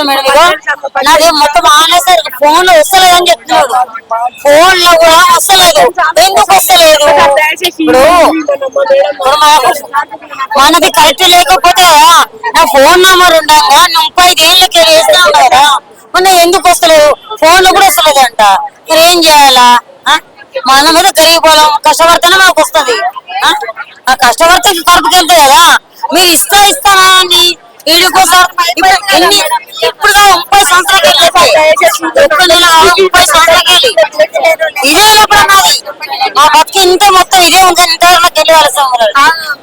చెప్తున్నా మేడం ఇగో నాది మొత్తం ఆన్లైన్ ఫోన్లో వస్తలేదు అని చెప్తున్నాడు. ఫోన్లో కూడా వస్తలేదు. ఎందుకు వస్తలేదు? ఇప్పుడు మనది కరెక్ట్ లేకపోతే నా ఫోన్ నంబర్ ఉండగా ముప్పై ఐదు ఏళ్ళకి వేస్తా కదా. మొన్న ఎందుకు వస్తలేదు? ఫోన్లో కూడా వస్తలేదు అంట మరి ఏం చేయాలా? మన మీద వాళ్ళం కష్టపడితేనే మనకు వస్తుంది. ఆ? కష్టపడితే కడుపుకి వెళ్తుంది కదా. మీరు ఇస్తా ఇస్తానా అని ఇప్పుడు ఎన్ని ఇప్పుడు ముప్పై సంవత్సరాలు ఎప్పుడు నెల కాదు, ముప్పై సంవత్సరాలు ఇదే మా బతికి ఇంత మొత్తం ఇదే ఇంత గెలవాలి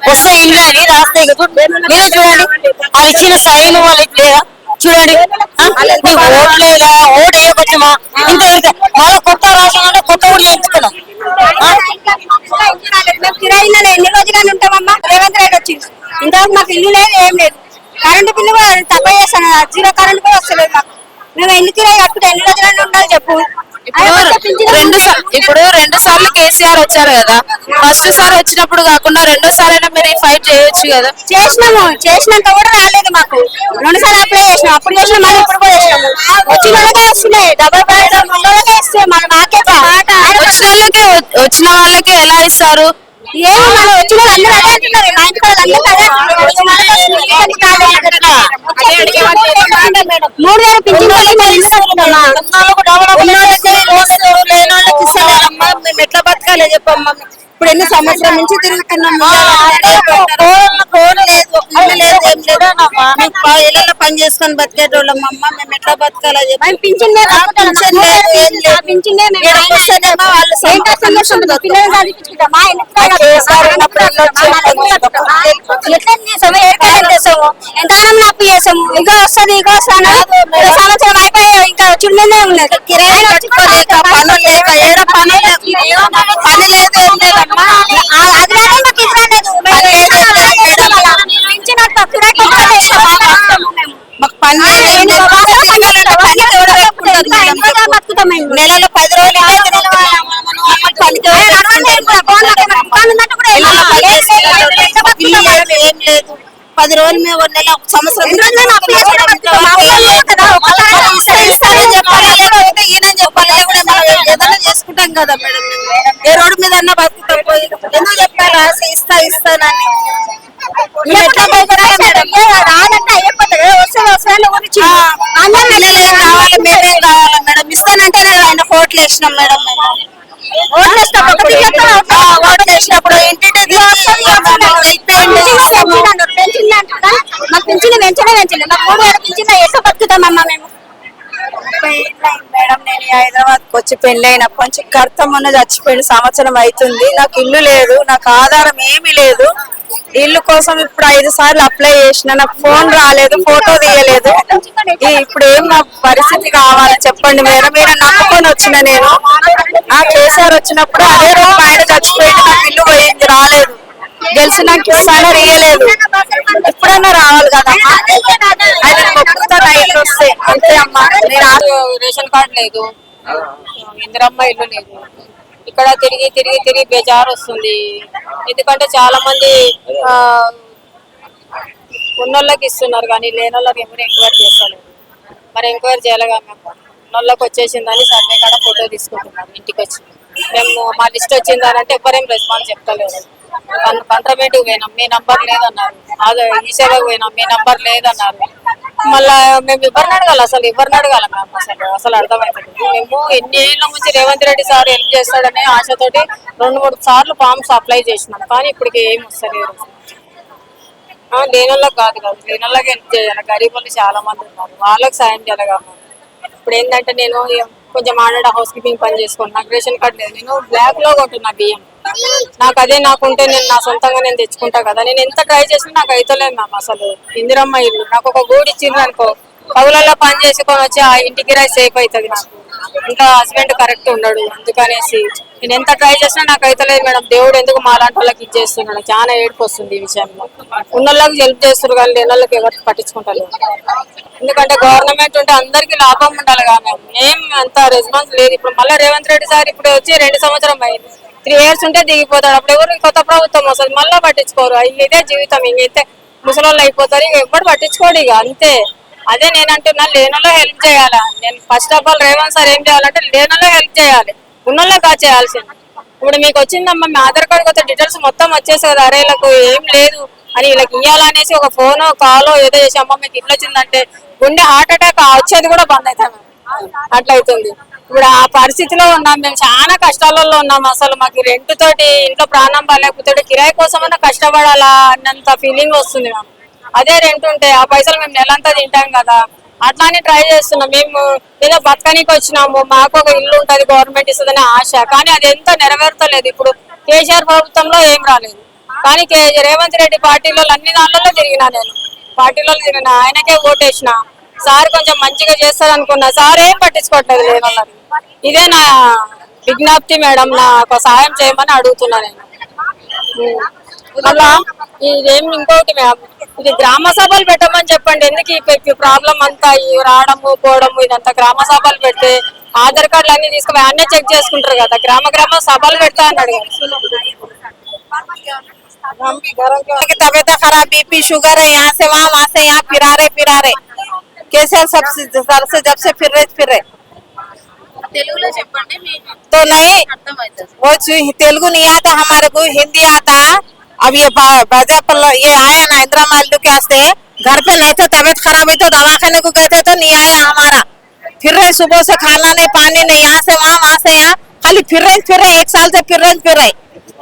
వస్తే ఇల్లు అని రాస్తే ఇక మీరే చూడండి వాళ్ళు ఇచ్చిన సైన్ వాళ్ళు లేదా? చూడండి? నీకు ఓట్ లేదా? ఓట్ వేయకొచ్చమా ఇంత మళ్ళీ కొత్త రాష్ట్రం అంటే కొత్త ఊరు చేయించుకున్నాం. ఎన్ని ఉంటామమ్మా రేవంత్ రెడ్డి వచ్చింది ఇంతవరకు మాకు ఇల్లు లేదు ఏం లేదు. కరెంటు బిల్లు కూడా తక్కువ చేస్తాను జీరో కరెంట్ కూడా వస్తలేదు మాకు. మేము ఎన్ని కిరాయి కట్టుకుంటే ఎన్ని రోజులని ఉండాలి చెప్పు. ఇప్పుడు రెండు ఇప్పుడు రెండు సార్లు కేసీఆర్ వచ్చారు కదా. ఫస్ట్ సార్ వచ్చినప్పుడు కాకుండా రెండో సార్ అయినా మీరు ఫైట్ చేయొచ్చు కదా. చేసినాము చేసినాక కూడా రాలేదు మాకు. రెండు సార్లు అప్లై చేసినాం అప్పుడు చేసినాం మళ్ళీ ఇప్పుడు కూడా చేసినాము వచ్చిన వాళ్ళకే వస్తున్నాయి డబల్ ఉన్న వాళ్ళకే మన మాకే వచ్చిన వాళ్ళకి వచ్చిన వాళ్ళకి ఎలా ఇస్తారు? ఏమో మనం వచ్చిన అందరూ అదే అంటున్నారు. మా ఇంటి వాళ్ళు అందరూ అదే అంటున్నారు. మూడు. వేల పింఛన్ మేము ఎట్లా బతకాలి చెప్పమ్మా. ఇప్పుడు ఎన్ని సంవత్సరం నుంచి తిరుగుతున్నాం. ఫోన్ లేదు. లేదు. ఏం లేదు. ఇళ్ళలో పని చేసుకొని బతికేటోళ్ళం అమ్మ మేము ఎట్లా బతకాలో ఎంతకాలం అప్పు చేసాము ఇగో వస్తుంది ఇగో వస్తాను. సంవత్సరం అయిపోయి ఇంకా చుట్టూనే ఉన్నది కిరాయి పనులు లేక ఏడ పనులు పని లేదు ఏం లేదమ్మా ఆ, అది రాలేదు మాకు ఇది రాలేదు పని లేదు ఏం లేదు మేడం. పింఛన్ అట్లా కిరాయి కట్టుకోలేక మాకు పని లేదు, ఏం లేదు. పని ఎవరు పెట్టుకుంటారు మేడం? నెలలో పది రోజులు పది రోజులు మేము ఒక నెల ఒక సంవత్సరం చేసుకుంటాం కదా మేడం. ఏ రోడ్డు మీద బతుకుతాం పోయి ఎందుకు చెప్పాలి రాసి ఇస్తా ఇస్తానని మేము గురించి పిల్లలేం కావాలి మేమేం కావాలి మేడం. ఇస్తానంటే ఆయన కోట్లు వేసినాం మేడం మేము. ఓట్లు ఆ, ఓట్లు వేసినప్పుడు ఏంటంటే ఇస్తాము. మాకు పింఛన్ పెంచనే పెంచండి. మాకు మూడు వేల ఎట్లా బతుకుతామమ్మా మేము. హైదరాబాద్కి వచ్చి పెళ్ళైనప్పటి నుంచి కర్త మొన్న చచ్చిపోయిన సంవత్సరం అవుతుంది నాకు ఇల్లు లేదు నాకు ఆధారం ఏమీ లేదు. ఇల్లు కోసం ఇప్పుడు ఐదు సార్లు అప్లై చేసిన నాకు ఫోన్ రాలేదు ఫోటో తీయలేదు. ఈ ఇప్పుడు ఏం నా పరిస్థితి కావాలి చెప్పండి. మేడం మీరు నమ్ముకొని వచ్చిన నేను. ఆ కేసీఆర్ వచ్చినప్పుడు అదే రోజు మా ఆయన చచ్చిపోయింది నాకు ఇల్లు పోయింది రాలేదు. గెలిచి నాకు ఇస్తానో ఇయ్యలేదు ఎప్పుడన్నా రావాలి కదా. ఆయన మొక్కుతాను అంతే అమ్మా నేను రేషన్ కార్డు లేదు. ఇందిరమ్మ ఇల్లు లేదు. ఇక్కడ తిరిగి తిరిగి తిరిగి బేజారు వస్తుంది. ఎందుకంటే చాలా మంది ఉన్నోళ్ళకి ఇస్తున్నారు కానీ లేని వాళ్ళకి ఎవరు ఎంక్వైరీ చేస్తలేదు. మరి ఎంక్వైరీ చేయాలిగా మేము ఉన్నోళ్ళకి వచ్చేసిందని సర్వే కాడ ఫోటో తీసుకుంటున్నాం ఇంటికి వచ్చి. మేము మా లిస్ట్ వచ్చిందని అంటే ఎవరేం రెస్పాన్స్ చెప్తలేదు. కంట్రమెంట్ పోయినాం. మీ నంబర్ లేదన్నారు. అదే ఈ సేవకు పోయినాం మీ నంబర్ లేదన్నారు. మళ్ళా మేము ఎవరిని అడగాలి? అసలు ఎవరిని అడగాలి మేము అసలు? అసలు అర్థమవుతుంది మేము ఎన్ని ఏళ్ళ నుంచి రేవంత్ రెడ్డి సార్ హెల్ప్ చేస్తాడనే ఆశతోటి రెండు మూడు సార్లు ఫామ్స్ అప్లై చేసినాం. కానీ ఇప్పటికి ఏం వస్తలేదు. ఆ, లేని వాళ్ళకి కాదు కాదు. లేని వాళ్ళకి హెల్ప్ చేయాలి. గరీబ్ వాళ్ళు చాలా మంది ఉన్నారు. వాళ్ళకి సాయం చేయాలి కాబట్టి ఇప్పుడు ఏంటంటే నేను కొంచెం ఆడ హౌస్ కీపింగ్ పని చేసుకోను నాకు రేషన్ కార్డు లేదు. నేను బ్లాక్లో కొట్టున్నా బియ్యం. నాకు అదే నాకుంటే నేను నా సొంతంగా నేను తెచ్చుకుంటా కదా. నేను ఎంత ట్రై చేసినా నాకు అయితలేదు మ్యామ్ అసలు. ఇందిరమ్మ ఇల్లు. నాకు ఒక గూడు ఇచ్చింది అనుకో. కవులలో పని చేసుకొని వచ్చి ఆ ఇంటికి రాయి సేఫ్ అవుతుంది నాకు. ఇంకా హస్బెండ్ కరెక్ట్ ఉండడు అందుకనేసి. నేను ఎంత ట్రై చేసినా నాకు అయితలేదు మేడం దేవుడు ఎందుకు మాలాంటి వాళ్ళకి ఇచ్చేస్తున్నాడు చాలా ఏడుపు వస్తుంది ఈ విషయంలో. ఉన్న వాళ్ళకి హెల్ప్ చేస్తారు కానీ లేని వాళ్ళకి ఎవరికి పట్టించుకుంటారు ఎందుకంటే గవర్నమెంట్ ఉంటే అందరికి లాభం ఉండాలి కానీ ఏం అంత రెస్పాన్స్ లేదు. ఇప్పుడు మళ్ళీ రేవంత్ రెడ్డి సార్ ఇప్పుడు వచ్చి రెండు సంవత్సరం అయింది. త్రీ ఇయర్స్ ఉంటే దిగిపోతాడు. అప్పుడు ఎవరు కొత్త ప్రభుత్వం వస్తుంది. మళ్ళీ పట్టించుకోరు. ఇదే జీవితం. ఇంకైతే ముసలోళ్ళు అయిపోతారు. ఇక ఎప్పుడు పట్టించుకోడు ఇక. అంతే. అదే నేను అంటున్నా లేనలో హెల్ప్ చేయాలా? నేను first of all Revanth sir ఏం చేయాలంటే లేనలో హెల్ప్ చేయాలి. ఉన్నోళ్ళే కాదు చేయాల్సింది. ఇప్పుడు మీకు వచ్చిందమ్మా మీ ఆధార్ కార్డు కొత్త డీటెయిల్స్ మొత్తం వచ్చేసాయి కదా. అరే వీళ్ళకు ఏం లేదు. అని వీళ్ళకి ఇవ్వాలనేసి ఒక ఫోన్ కాలో ఏదో చేసి అమ్మ మీకు ఇట్లా వచ్చిందంటే గుండె హార్ట్ అటాక్ వచ్చేది కూడా బంద్ అవుతాం అట్లా అవుతుంది ఇప్పుడు ఆ పరిస్థితిలో ఉన్నాం. మేము చాలా కష్టాలలో ఉన్నాం అసలు. మాకు రెంట్ తోటి ఇంట్లో ప్రాణం బాగాలేకపోతే కిరాయి కోసమైనా కష్టపడాలా అన్నంత ఫీలింగ్ వస్తుంది మాకు. అదే రెంట్ ఉంటే ఆ పైసలు మేము నెలంతా తింటాం కదా. అట్లానే ట్రై చేస్తున్నాం. మేము ఏదో బతకనికి వచ్చినాము. మాకు ఒక ఇల్లు ఉంటుంది గవర్నమెంట్ ఇస్తుందనే ఆశ. కానీ అది ఎంత నెరవేర్తలేదు ఇప్పుడు కేసీఆర్ ప్రభుత్వంలో ఏం రాలేదు. కానీ రేవంత్ రెడ్డి పార్టీలో అన్ని దానిలో తిరిగినా నేను. పార్టీలో తిరిగిన. ఆయనకే ఓటేసిన. సార్ కొంచెం మంచిగా చేస్తారు అనుకున్నా సార్ ఏం పట్టించుకోవట్లేదు లేదు వాళ్ళని. ఇదే నా విజ్ఞప్తి మేడం నాకు సహాయం చేయమని అడుగుతున్నా నేను ఉమ్. మళ్ళా ఇదేం ఇంకోటి మేడం ఇది గ్రామ సభలు పెట్టమని చెప్పండి ఎందుకు ఈ ప్రాబ్లం అంతా ఈ రావడము పోవడము ఇదంతా గ్రామ సభలు పెడితే ఆధార్ కార్డులు అన్ని తీసుకుని అన్నీ చెక్ చేసుకుంటారు కదా గ్రామ గ్రామ సభలు పెడతా అన్నాడు కదా. की तबीयत खराब बीपी शुगर है यहाँ से वहाँ वहाँ से यहाँ फिरा रहे फिरा रहे कैसे सबसे सर से जब से फिर रहे फिर रहे తెలుగులో చెప్పండి మీకు तो नहीं అర్థమవుతుంది वो जो- तेलुगु नहीं आता हमारे को हिंदी आता अब ये बा- भाजपा लो- ये आया ना इंदिरा मालू के वास्ते घर पे नहीं तो तबीयत खराब है तो दवाखाने को कहते तो नहीं आया हमारा फिर रहे सुबह से खाना नहीं पानी नहीं यहाँ से वहाँ वहाँ से यहाँ खाली फिर रहे फिर रहे एक साल से फिर रहे फिर रहे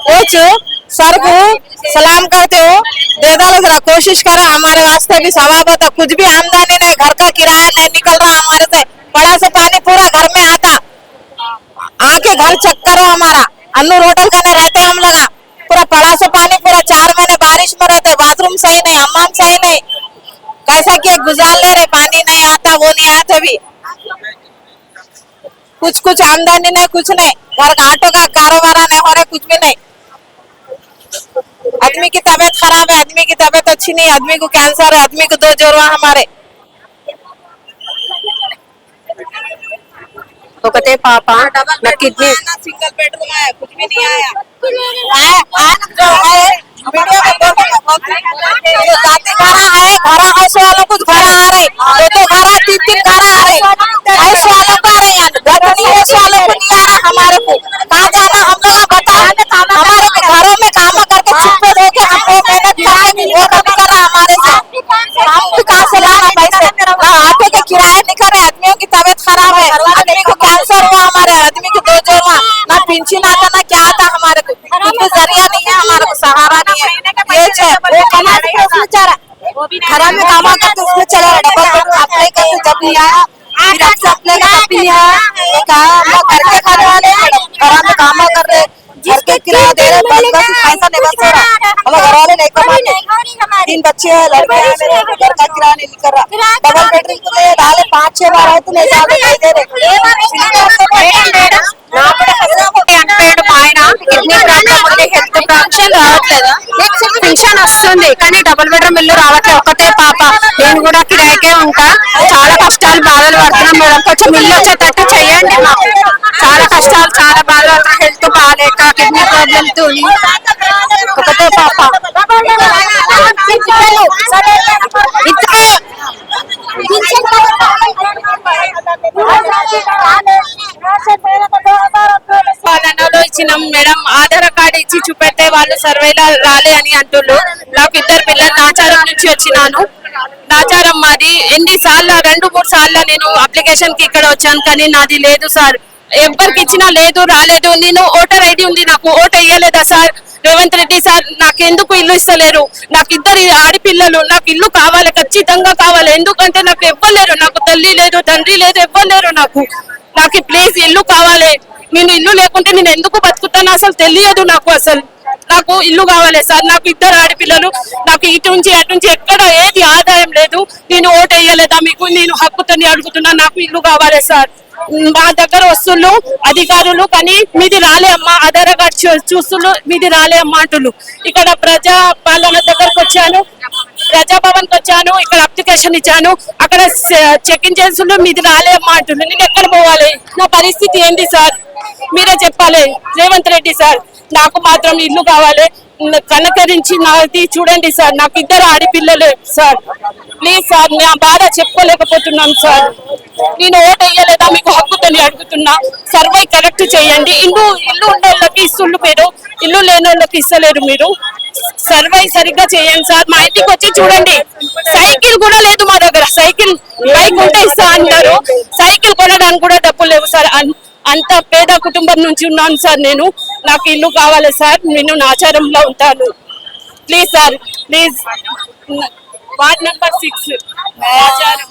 वो जो सर को सलाम करते हो। दे दो जरा कोशिश करो, हमारे वास्ते भी सवाब होता कुछ भी आमदनी नहीं, घर का किराया नहीं निकल रहा हमारे से। बड़ा से पानी पूरा घर में आता। आके घर चेक करो हमारा। अन्नूर होटल का नहीं, रहते हम लोग। पूरा पड़ा से पानी, पूरा चार महीने बारिश में रहते बाथरूम सही नहीं, हमाम सही नहीं। कैसा किया गुजार ले रहे, पानी नहीं आता, वो नहीं आता भी कुछ कुछ आमदनी नहीं, कुछ नहीं। घर ऑटो का कारोबार नहीं हो रहा, कुछ भी नहीं। आदमी की तबीयत खराब है आदमी की तबीयत अच्छी नहीं आदमी को कैंसर है आदमी को दो जोरवा हमारे। तो कहते पापा न कितनी सिंगल बेडरूम आया कुछ भी नहीं आया। जो है हमारे को। वो कमा के उसमें चला खरा में कामा करके उसमें चला रहा डबल बेडरूम अप्लाई करके जब नहीं आया फिर आपसे अप्लाई का तब भी नहीं आया ये कहा हम लोग घर के खाने वाले हैं घरा में कामा कर रहे घर के किराया दे रहे बस बस पैसा नहीं बच रहा हम लोग घर वाले नहीं कमाते तीन बच्चे हैं लड़के हैं मेरे घर का किराया नहीं निकल रहा डबल बेडरूम को ले डाले पाँच छह बार आए तो नहीं साल नहीं दे చనిపోయాడు మా ఆయన కిడ్నీ ప్రాబ్లం ఉంది హెల్త్ ఫంక్షన్ రావట్లేదు పింఛన్ వస్తుంది కానీ డబుల్ బెడ్రూమ్ ఇల్లు రావట్లేదు ఒకటే పాప. నేను కూడా కిరాయికే ఉంటా. చాలా కష్టాలు బాధలు పడుతున్నాం మేడం. కొంచెం ఇల్లు వచ్చేటట్టు చెయ్యండి చాలా కష్టాలు చాలా బాధలు హెల్త్ బాగాలేక కిడ్నీ ప్రాబ్లమ్ ఒకటే పాప. పాలనలో ఇచ్చినాం మేడం. ఆధార్ కార్డు ఇచ్చి చూపెడితే వాళ్ళు సర్వేలా రాలే అని అంటున్నారు నాకు ఇద్దరు పిల్లలు నాచారం నుంచి వచ్చినాను. నాచారం మాది. ఎన్ని సార్లు రెండు మూడు సార్లు నేను అప్లికేషన్కి ఇక్కడ వచ్చాను కానీ నాది లేదు సార్. ఎవరికి ఇచ్చినా లేదు రాలేదు. నేను ఓటర్ ఐడి ఉంది నాకు. ఓటు వేయలేదా సార్? రేవంత్ రెడ్డి సార్ నాకు ఎందుకు ఇల్లు ఇస్తలేరు? నాకు ఇద్దరు ఆడపిల్లలు నాకు ఇల్లు కావాలి ఖచ్చితంగా కావాలి. ఎందుకంటే నాకు ఇవ్వలేరు నాకు తల్లి లేదు తండ్రి లేదు ఇవ్వలేరు నాకు. నాకు ప్లీజ్ ఇల్లు కావాలి. నేను ఇల్లు లేకుంటే నేను ఎందుకు బతుకుతాను అసలు తెలియదు నాకు అసలు. నాకు ఇల్లు కావాలి సార్ నాకు ఇద్దరు ఆడపిల్లలు నాకు ఇటు నుంచి అటు నుంచి ఎక్కడ ఏది ఆదాయం లేదు. నేను ఓటు వేయలేదా మీకు? నేను హక్కుతోని అడుగుతున్నా నాకు ఇల్లు కావాలి సార్. మా దగ్గర వస్తుళ్ళు అధికారులు కానీ మీది రాలే అమ్మా ఆధార్ కార్డ్ చూ- చూస్తుళ్ళు మీది రాలే అమ్మా అంటుళ్ళు ఇక్కడ ప్రజా పాలన దగ్గరకు వచ్చాను. ప్రజాభవన్ వచ్చాను ఇక్కడ అప్లికేషన్ ఇచ్చాను. అక్కడ చెక్ ఇన్ చేస్తుళ్ళు మీది రాలే అమ్మా నేను ఎక్కడ పోవాలి? నా పరిస్థితి ఏంటి సార్? మీరే చెప్పాలి. రేవంత్ రెడ్డి సార్ నాకు మాత్రం ఇల్లు కావాలి. కనకరించి నాది చూడండి సార్. నాకు ఇద్దరు ఆడపిల్లలు సార్. ప్లీజ్ సార్ నా బాధ చెప్పుకోలేకపోతున్నాను సార్. నేను ఓటు వేయలేదా? మీకు హక్కుతోని అడుగుతున్నా. సర్వే కరెక్ట్ చేయండి. ఇల్లు ఇల్లు ఉన్న వాళ్ళకి ఇస్తుళ్ళు మీరు ఇల్లు లేని వాళ్ళకి ఇస్తలేరు మీరు. సర్వే సరిగ్గా చేయండి సార్. మా ఇంటికి వచ్చి చూడండి. సైకిల్ కూడా లేదు మా దగ్గర. సైకిల్ బైక్ ఉంటే ఇస్తా అంటారు సైకిల్ కొనడానికి కూడా డబ్బులు లేవు సార్. అన్- అంత పేద కుటుంబం నుంచి ఉన్నాను సార్ నేను. నాకు ఇల్లు కావాలి సార్. నేను నాచారంలో ఉంటాను. Please sir please. Ward number six. Nacharam